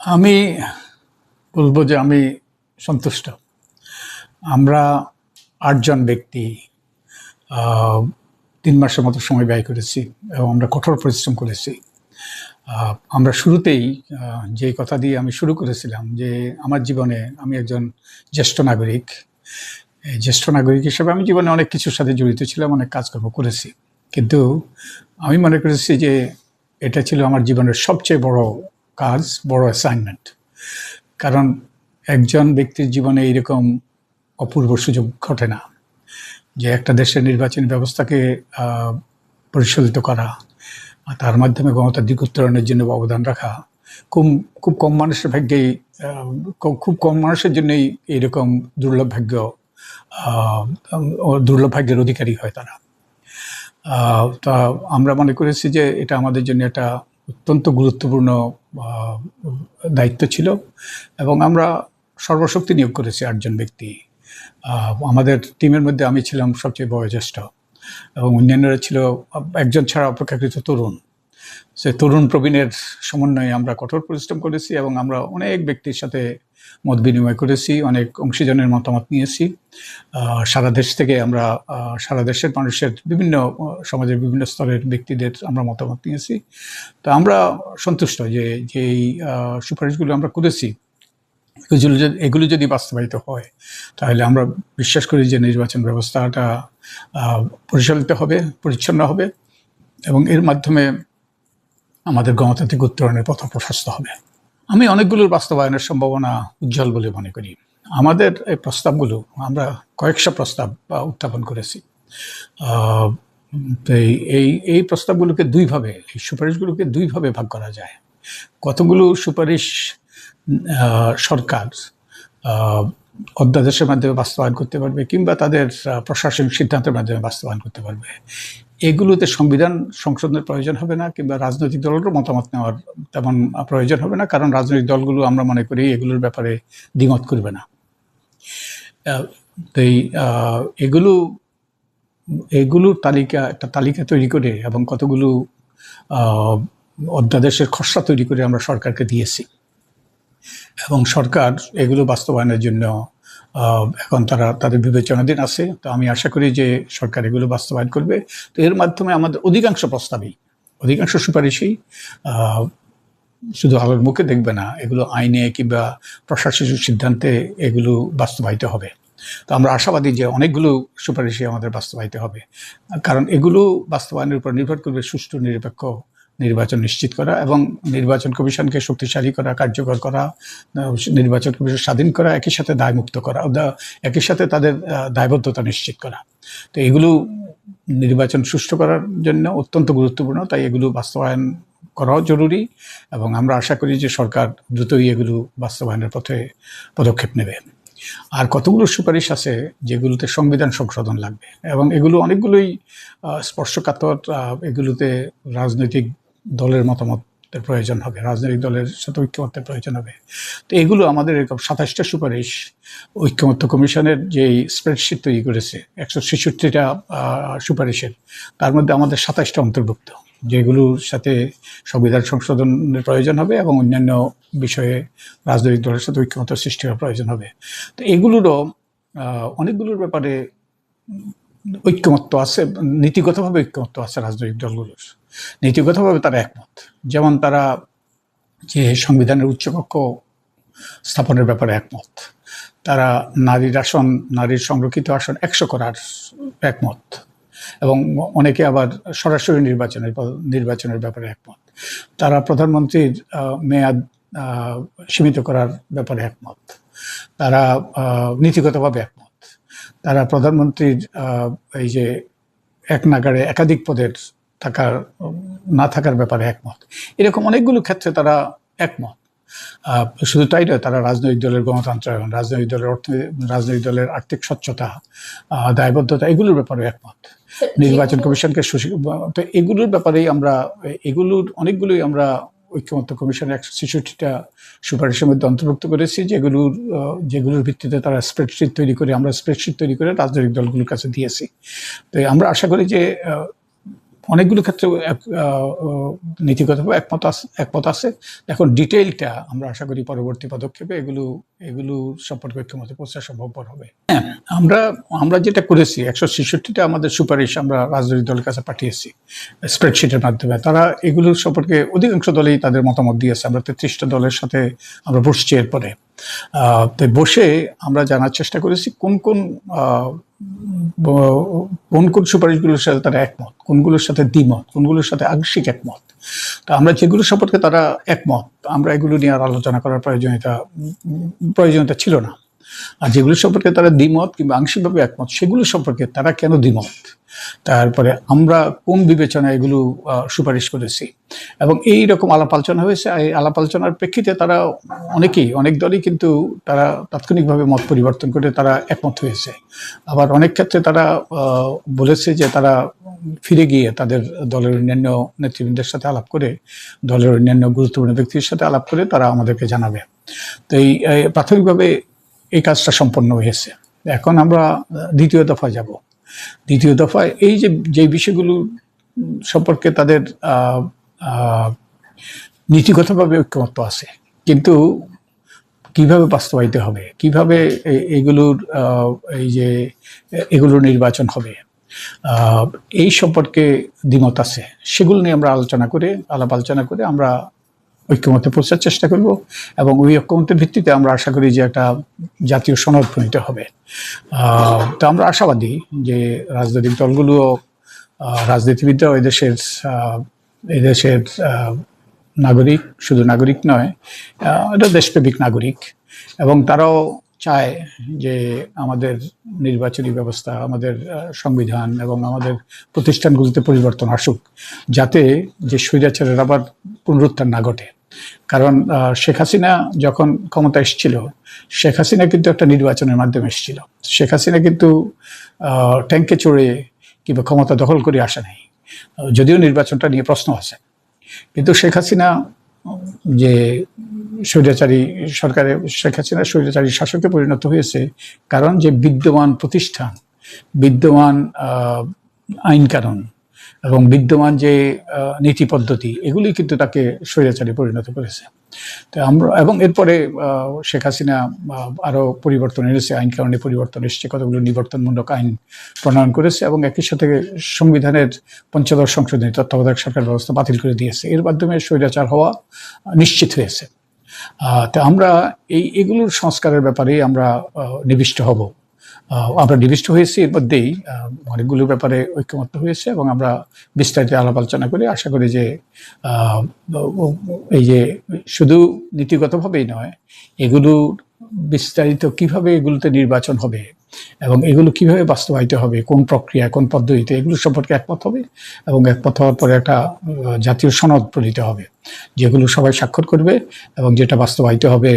আমি বলব যে আমি সন্তুষ্ট। আমরা আটজন ব্যক্তি তিন মাসের মতো সময় ব্যয় করেছি এবং আমরা কঠোর পরিশ্রম করেছি। আমরা শুরুতেই যে কথা দিয়ে আমি শুরু করেছিলাম যে আমার জীবনে আমি একজন জ্যেষ্ঠ নাগরিক। জ্যেষ্ঠ নাগরিক হিসেবে আমি জীবনে অনেক কিছুর সাথে জড়িত ছিলাম, অনেক কাজকর্ম করেছি। কিন্তু আমি মনে করেছি যে এটা ছিল আমার জীবনের সবচেয়ে বড় কাজ, বড় অ্যাসাইনমেন্ট কারণ একজন ব্যক্তির জীবনে এইরকম অপূর্ব সুযোগ ঘটে না যে একটা দেশের নির্বাচনী ব্যবস্থাকে পরিচালিত করা তার মাধ্যমে গণতান্ত্রিক উত্তরণের জন্য অবদান রাখা, খুব খুব কম মানুষের ভাগ্যেই খুব- খুব কম মানুষের জন্যই এইরকম দুর্লভ ভাগ্য দুর্লভ ভাগ্যের অধিকারী হয় তারা। তা আমরা মনে করেছি যে এটা আমাদের জন্য একটা অত্যন্ত গুরুত্বপূর্ণ দায়িত্ব ছিল এবং আমরা সর্বশক্তি নিয়োগ করেছি আটজন ব্যক্তি। আমাদের টিমের মধ্যে আমি ছিলাম সবচেয়ে বয়োজ্যেষ্ঠ এবং অন্যান্যরা ছিল, একজন ছাড়া অপেক্ষাকৃত তরুণ। সে তরুণ প্রবীণের সমন্বয়ে আমরা কঠোর পরিশ্রম করেছি এবং আমরা অনেক ব্যক্তির সাথে মত বিনিময় করেছি, অনেক অংশীজনের মতামত নিয়েছি। সারা দেশ থেকে আমরা সারা দেশের মানুষের বিভিন্ন সমাজের বিভিন্ন স্তরের ব্যক্তিদের আমরা মতামত নিয়েছি। তো আমরা সন্তুষ্ট যে যে এই সুপারিশগুলো আমরা করেছি। এগুলো যদি এগুলো যদি বাস্তবায়িত হয়, তাহলে আমরা বিশ্বাস করি যে নির্বাচন ব্যবস্থাটা পরিচালিত হবে, পরিচ্ছন্ন হবে এবং এর মাধ্যমে আমাদের গণতান্ত্রিক উত্তরণের পথ প্রশস্ত হবে। আমি অনেকগুলোর বাস্তবায়নের সম্ভাবনা উজ্জ্বল বলে মনে করি। আমাদের এই প্রস্তাবগুলো, আমরা কয়েকশো প্রস্তাব উত্থাপন করেছি। এই- এই প্রস্তাবগুলোকে দুইভাবে, এই সুপারিশগুলোকে দুইভাবে ভাগ করা যায়। কতগুলো সুপারিশ সরকার অধ্যাদেশের মাধ্যমে বাস্তবায়ন করতে পারবে কিংবা তাদের প্রশাসনিক সিদ্ধান্তের মাধ্যমে বাস্তবায়ন করতে পারবে এগুলোতে সংবিধান সংশোধনের প্রয়োজন হবে না কিংবা রাজনৈতিক দলেরও মতামত নেওয়ার তেমন প্রয়োজন হবে না কারণ রাজনৈতিক দলগুলো আমরা মনে করি এগুলোর ব্যাপারে দ্বিমত করবে না। আহ, তো এগুলো এগুলোর তালিকা একটা তালিকা তৈরি করে এবং কতগুলো অধ্যাদেশের খসড়া তৈরি করে আমরা সরকারকে দিয়েছি। এবং সরকার এগুলো বাস্তবায়নের জন্য এখন তারা তাদের বিবেচনাধীন আছে। তো আমি আশা করি যে সরকার এগুলো বাস্তবায়ন করবে। তো এর মাধ্যমে আমাদের অধিকাংশ প্রস্তাবই, অধিকাংশ সুপারিশই শুধু আলোর মুখে দেখবে না, এগুলো আইনে কিংবা প্রশাসনিক সিদ্ধান্তে এগুলো বাস্তবায়িত হবে। তো আমরা আশাবাদী যে অনেকগুলো সুপারিশই আমাদের বাস্তবায়িত হবে। কারণ এগুলো বাস্তবায়নের উপর নির্ভর করবে সুষ্ঠু, নিরপেক্ষ নির্বাচন নিশ্চিত করা এবং নির্বাচন কমিশনকে শক্তিশালী করা, কার্যকর করা নির্বাচন কমিশন স্বাধীন করা, একই সাথে দায়মুক্ত করা একই সাথে তাদের দায়বদ্ধতা নিশ্চিত করা। তো এগুলো নির্বাচন সুষ্ঠু করার জন্য অত্যন্ত গুরুত্বপূর্ণ, তাই এগুলো বাস্তবায়ন করাও জরুরি এবং আমরা আশা করি যে সরকার দ্রুতই এগুলো বাস্তবায়নের পথে পদক্ষেপ নেবে। আর কতগুলো সুপারিশ আছে যেগুলোতে সংবিধান সংশোধন লাগবে? এবং এগুলো অনেকগুলোই স্পর্শকাতর এগুলোতে রাজনৈতিক দলের মতামতের প্রয়োজন হবে, রাজনৈতিক দলের সাথে ঐক্যমত্যের প্রয়োজন হবে। তো এগুলো আমাদের সাতাশটা সুপারিশ ঐক্যমত্য কমিশনের যে স্প্রেডশিট তৈরি করেছে, একশো ছেষট্টিটা সুপারিশের, তার মধ্যে আমাদের সাতাশটা অন্তর্ভুক্ত, যেগুলোর সাথে সংবিধান সংশোধনের প্রয়োজন হবে এবং অন্যান্য বিষয়ে রাজনৈতিক দলের সাথে ঐক্যমত্য সৃষ্টি হওয়ার প্রয়োজন হবে। তো এগুলোরও অনেকগুলোর ব্যাপারে ঐক্যমত্য আছে, নীতিগতভাবে ঐক্যমত্য আছে রাজনৈতিক দলগুলোর। নীতিগতভাবে তারা একমত। যেমন তারা যে সংবিধানের উচ্চকক্ষ স্থাপনের ব্যাপারে একমত। তারা নারীর আসন, নারীর সংরক্ষিত আসন একশো করার একমত। এবং অনেকে আবার সরাসরি নির্বাচনের নির্বাচনের ব্যাপারে একমত। তারা প্রধানমন্ত্রীর মেয়াদ সীমিত করার ব্যাপারে একমত। তারা নীতিগতভাবে একমত। তারা প্রধানমন্ত্রীর এই যে এক নাগাড়ে একাধিক পদের থাকার না থাকার ব্যাপারে একমত। এরকম অনেকগুলো ক্ষেত্রে তারা একমত। শুধু তাই নয় তারা রাজনৈতিক দলের গণতন্ত্রায়ন রাজনৈতিক দলের অর্থ রাজনৈতিক দলের আর্থিক স্বচ্ছতা দায়বদ্ধতা এগুলোর ব্যাপারে একমত। নির্বাচন কমিশনকে তো এগুলোর ব্যাপারেই আমরা এগুলোর অনেকগুলোই আমরা ঐক্যমত্য কমিশনের একশো ছেষট্টিটা সুপারিশের মধ্যে অন্তর্ভুক্ত করেছি যেগুলোর যেগুলোর ভিত্তিতে তারা স্প্রেডশিট তৈরি করে আমরা স্প্রেডশিট তৈরি করে রাজনৈতিক দলগুলোর কাছে দিয়েছি। তো আমরা আশা করি যে অনেকগুলো ক্ষেত্রে নীতিগতভাবে একমত একমত আছে। এখন ডিটেইলটা আমরা আশা করি পরবর্তী পদক্ষেপে এগুলো এগুলো সম্পর্কে ঐক্যমতে পৌঁছা সম্ভবপর হবে। হ্যাঁ আমরা আমরা যেটা করেছি, একশো ছেষট্টিটা আমাদের সুপারিশ আমরা রাজনৈতিক দলের কাছে পাঠিয়েছি, স্প্রেডশিটের মাধ্যমে। তারা এগুলোর সম্পর্কে অধিকাংশ দলেই তাদের মতামত দিয়েছে। আমরা তেত্রিশটা দলের সাথে আমরা বসছি এরপরে। তো বসে আমরা জানার চেষ্টা করেছি কোন কোন কোন কোন সুপারিশগুলোর সাথে তারা একমত, কোনগুলোর সাথে দ্বিমত, কোনগুলোর সাথে আংশিক একমত। তো আমরা যেগুলো সম্পর্কে তারা একমত, আমরা এগুলো নিয়ে আর আলোচনা করার প্রয়োজনীয়তা প্রয়োজনীয়তা ছিল না। আর যেগুলো সম্পর্কে তারা দ্বিমত কিংবা আংশিকভাবে একমত, সেগুলো সম্পর্কে তারা কেন দ্বিমত? তারপরে আমরা কোন বিবেচনায় এগুলো সুপারিশ করেছি? এবং এই রকম আলাপ আলোচনা হয়েছে এই আলাপ আলোচনার প্রেক্ষিতে তারা অনেকেই, অনেক দলই কিন্তু তারা তাৎক্ষণিকভাবে মত পরিবর্তন করে তারা একমত হয়েছে। আবার অনেক ক্ষেত্রে তারা বলেছে যে তারা ফিরে গিয়ে তাদের দলের অন্যান্য নেতৃবৃন্দের সাথে আলাপ করে, দলের অন্যান্য গুরুত্বপূর্ণ ব্যক্তির সাথে আলাপ করে তারা আমাদেরকে জানাবে। তো এই প্রাথমিকভাবে এই কাজটা সম্পন্ন হয়েছে। এখন আমরা দ্বিতীয় দফায় যাব। দ্বিতীয় দফায় এই যে যে বিষয়গুলো সম্পর্কে তাদের নীতিগতভাবে ঐক্যমত্য আছে। কিন্তু কীভাবে বাস্তবায়িত হবে? কীভাবে এগুলোর এই যে, এগুলোর নির্বাচন হবে? এই সম্পর্কে দ্বিমত আছে। সেগুলো নিয়ে আমরা আলোচনা করে, আলাপ আলোচনা করে আমরা ঐক্যমতে পৌঁছার চেষ্টা করব এবং ওই ঐক্যমতের ভিত্তিতে আমরা আশা করি যে একটা জাতীয় সনদ প্রণীত হবে। তো আমরা আশাবাদী যে রাজনৈতিক দলগুলো রাজনীতিবিদরাও এদেশের এদেশের নাগরিক, শুধু নাগরিক নয় এটা দেশপ্রেমিক নাগরিক এবং তারাও চায় যে আমাদের নির্বাচনী ব্যবস্থা, আমাদের সংবিধান এবং আমাদের প্রতিষ্ঠানগুলিতে পরিবর্তন আসুক যাতে যে স্বৈরাচারের আবার পুনরুত্থান না ঘটে। কারণ শেখ হাসিনা যখন ক্ষমতা এসেছিল, শেখ হাসিনা কিন্তু একটা নির্বাচনের মাধ্যমে এসেছিল। শেখ হাসিনা কিন্তু ট্যাঙ্কে চড়ে কিংবা ক্ষমতা দখল করে আসে নাই। যদিও নির্বাচনটা নিয়ে প্রশ্ন আছে। কিন্তু শেখ হাসিনা, যে স্বৈরাচারী সরকারে, শেখ হাসিনা স্বৈরাচারী শাসকে পরিণত হয়েছে, কারণ যে বিদ্যমান প্রতিষ্ঠান, বিদ্যমান আইন কানুন এবং বিদ্যমান যে নীতি পদ্ধতি, এগুলি কিন্তু তাকে স্বৈরাচারে পরিণত করেছে। তো আমরা, এবং এরপরে শেখ হাসিনা আরও পরিবর্তন এনেছে, আইন কারণে পরিবর্তন এসেছে, কতগুলো নিবর্তনমূলক আইন প্রণয়ন করেছে, এবং একই সাথে সংবিধানের পঞ্চদশ সংশোধনী তত্ত্বাবধায়ক সরকার ব্যবস্থা বাতিল করে দিয়েছে। এর মাধ্যমে স্বৈরাচার হওয়া নিশ্চিত হয়েছে। তো আমরা এই, এগুলোর সংস্কারের ব্যাপারে আমরা নিবিষ্ট হব। আমরা নিবিষ্ট হয়েছি এর মধ্যেই অনেকগুলো ব্যাপারে ঐক্যমত্য হয়েছে এবং আমরা বিস্তারিত আলাপ আলোচনা করে আশা করি যে এই যে শুধু নীতিগতভাবেই নয়, এগুলো বিস্তারিত কীভাবে এগুলোতে নির্বাচন হবে এবং এগুলো কীভাবে বাস্তবায়িত হবে, কোন প্রক্রিয়া, কোন পদ্ধতিতে, এগুলো সম্পর্কে একমত হবে এবং একমত হওয়ার পরে একটা জাতীয় সনদ প্রণীত হবে, যেগুলো সবাই স্বাক্ষর করবে এবং যেটা বাস্তবায়িত হবে